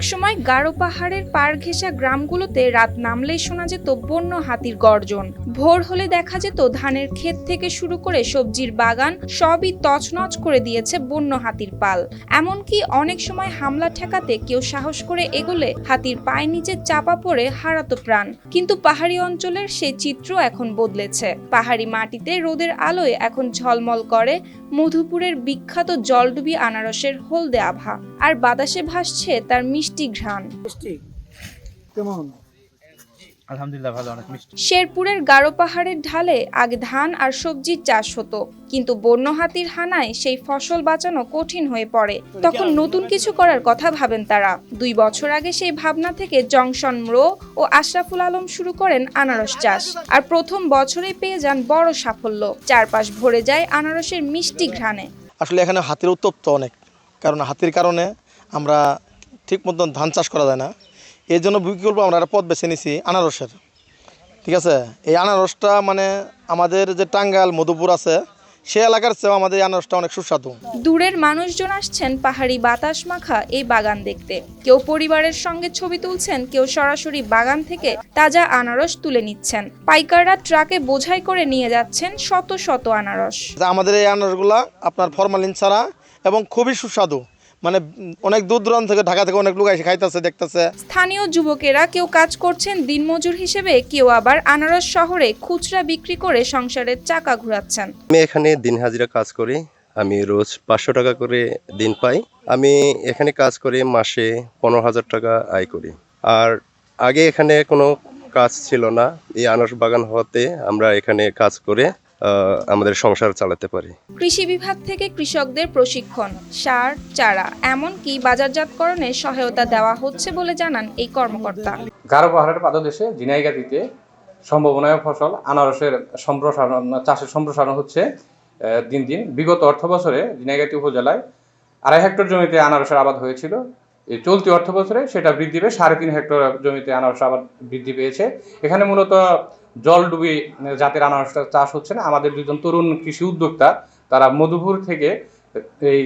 একসময় গারো পাহাড়ের পার ঘেঁষা গ্রামগুলোতে রাত নামলেই শোনা যেত বন্য হাতির গর্জন। ভোর হলে দেখা যেত ধানের ক্ষেত থেকে শুরু করে সবজির বাগান সবই তছনছ করে দিয়েছে বন্য হাতির পাল। এমনকি অনেক সময় হামলা ঠেকাতে কেউ সাহস করে এগোলে হাতির পায়ে নিচে চাপা পড়ে হারাতো প্রাণ। কিন্তু পাহাড়ি অঞ্চলের সেই চিত্র এখন বদলেছে। পাহাড়ি মাটিতে রোদের আলোয় এখন ঝলমল করে মধুপুরের বিখ্যাত জলডুবি আনারসের হলদে আভা। আর বাতাসে ভাসছে তার মিষ্টি ঘ্রাণ। মিষ্টি? কেমন? আলহামদুলিল্লাহ ভালো অনেক মিষ্টি। শেরপুরের গারো পাহাড়ের ঢালে আগে ধান আর সবজির চাষ হতো কিন্তু বন্য হাতির হানায় সেই ফসল বাঁচানো কঠিন হয়ে পড়ে। তখন নতুন কিছু করার কথা ভাবেন তারা। দুই বছর আগে সেই ভাবনা থেকে জংশন ম্রো ও আশরাফুল আলম শুরু করেন আনারস চাষ আর প্রথম বছরেই পেয়ে যান বড় সাফল্য। চারপাশ ভরে যায় আনারসের মিষ্টি ঘ্রাণে। আসলে এখানে হাতির উত্তপ্ত অনেক কারণ হাতির কারণে আমরা ঠিক মতন ধান চাষ করা যায় না। এই জন্য বিকল্প আমরা একটা পথ বেছে নিছি আনারসের। ঠিক আছে? এই আনারসটা মানে আমাদের যে টাঙ্গাইল মধুপুর আছে সে এলাকার চেয়েও আমাদের এই আনারসটা অনেক সুস্বাদু। দূরের মানুষজন আসছেন পাহাড়ি বাতাস মাখা এই বাগান দেখতে। কেউ পরিবারের সঙ্গে ছবি তুলছেন কেউ সরাসরি বাগান থেকে তাজা আনারস তুলে নিচ্ছেন। পাইকাররা ট্রাকে বোঝাই করে নিয়ে যাচ্ছেন শত শত আনারস। আমাদের এই আনারসগুলা আপনার ফরমালিন ছাড়া এবং খুবই সুস্বাদু। মানে অনেক দূর দূরান্ত থেকে ঢাকা থেকে অনেক লোক এসে খাইতেছে দেখতেছে। স্থানীয় যুবকেরা কেউ কাজ করছেন দিনমজুর হিসেবে কেউ আবার আনারস শহরে খুচরা বিক্রি করে সংসারের চাকা ঘোরাচ্ছেন। আমি এখানে দিন হাজিরা কাজ করি আমি রোজ পাঁচশো টাকা করে দিন পাই। আমি এখানে কাজ করে মাসে পনেরো হাজার টাকা আয় করি। আর আগে এখানে কোনো কাজ ছিল না এই আনারস বাগান হওয়াতে আমরা এখানে কাজ করে আমাদের সংসার চালাতে পারি। কৃষি বিভাগ থেকে কৃষকদের প্রশিক্ষণ সার চারা এমনকি বাজারজাতকরণে সহায়তা দেওয়া হচ্ছে বলে জানান এই কর্মকর্তা। গারো পাহাড়ের পাদদেশে ঝিনাইগাতিতে সম্ভাবনায় ফসল আনারসের সম্প্রসারণ চাষের সম্প্রসারণ হচ্ছে দিন দিন। বিগত অর্থ বছরে ঝিনাইগাতি উপজেলায় আড়াই হেক্টর জমিতে আনারসের আবাদ হয়েছিল। এই চলতি অর্থ বছরে সেটা বৃদ্ধি পেয়ে সাড়ে তিন হেক্টর জমিতে আনারস আবাদ বৃদ্ধি পেয়েছে। এখানে মূলত জলডুবি জাতের আনারসটা চাষ হচ্ছে না। আমাদের দুজন তরুণ কৃষি উদ্যোক্তা, তারা মধুপুর থেকে এই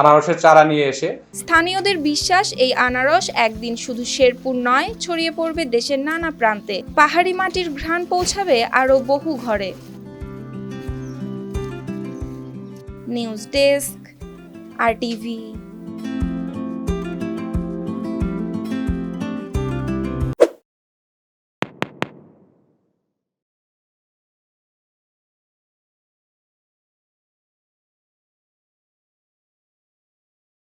আনারসের চারা নিয়ে এসে স্থানীয়দের বিশ্বাস, এই আনারস একদিন শুধু শেরপুর নয়, ছড়িয়ে পড়বে দেশের নানা প্রান্তে। পাহাড়ি মাটির ঘ্রাণ পৌঁছাবে আরও বহু ঘরে। News desk, R TV.